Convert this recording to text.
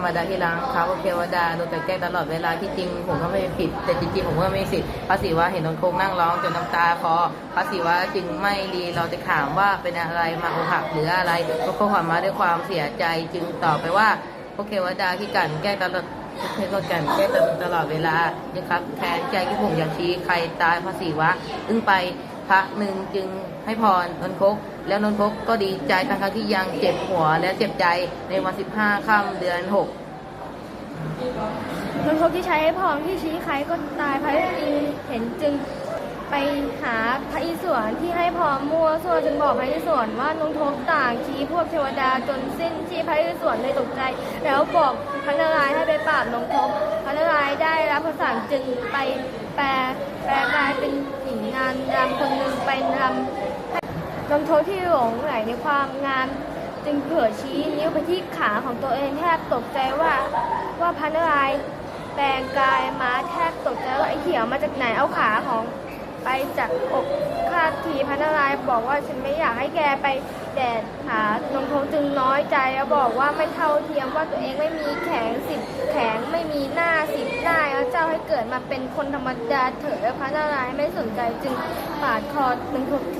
รมดาที่ล้างเท้าพวกเทวดาโดนแต่แก้ตลอดเวลาที่จริงผมก็ไม่ผิด แต่จริงๆผมก็ไม่ผิดพระศิวะเห็นนนโคงนั่งร้องจนน้ำตาคอพระศิวะจึงไม่รีเราจะถามว่าเป็นอะไรมาอกหักหรืออะไรก็ข้อความมาด้วยความเสียใจจึงตอบไปว่าพวกเทวดาที่กันแก้ตลอดเพื่อนก็กันแก้ตลอดเวลานะครับแทนใจที่ผมอยากชี้ใครตายภาษีวะอึ้งไป พระหนึ่งจึงให้พรนนทกแล้วนนทกก็ดีใจทั้งที่ยังเจ็บหัวและเจ็บใจในวันสิบห้าค่ำเดือนหกนนทกที่ใช้ให้พรที่ชี้ใครก็ตายพระอินทร์เห็นจึงไปหาพระอิศวรที่ให้พรมั่วซั่วจึงบอกพระอิศวรว่านนทกต่างชี้พวกเทวดาจนสิ้นที่พระอิศวรเลยตกใจ แล้วบอกพระนารายณ์ให้ไปปราบนนทกพระนารายณ์ได้รับคำสั่งจึงไปแปลแปลกลายเป็นานรำคนหนึ่งไปรำนนทกที่หลงไหลในความงามจึงเผยชี้นิ้วไปที่ขาของตัวเองแทบตกใจว่าว่าพันอะไรายแปลงกายมาแทบตกใจว่าไอ้เขียวมาจากไหนเอาขาของไปจากอกคาดทีพันอะไรายบอกว่าฉันไม่อยากให้แกไปแดดหานนทกจึงน้อยใจแล้วบอกว่าไม่เท่าเทียมว่าตัวเองไม่มีแขนสิบแขนไม่มีหน้าสิบหน้า กิดมาเป็นคนธรรมดาเถอะพระนารายณ์ไม่สนใจจึงปาดคอนนทกที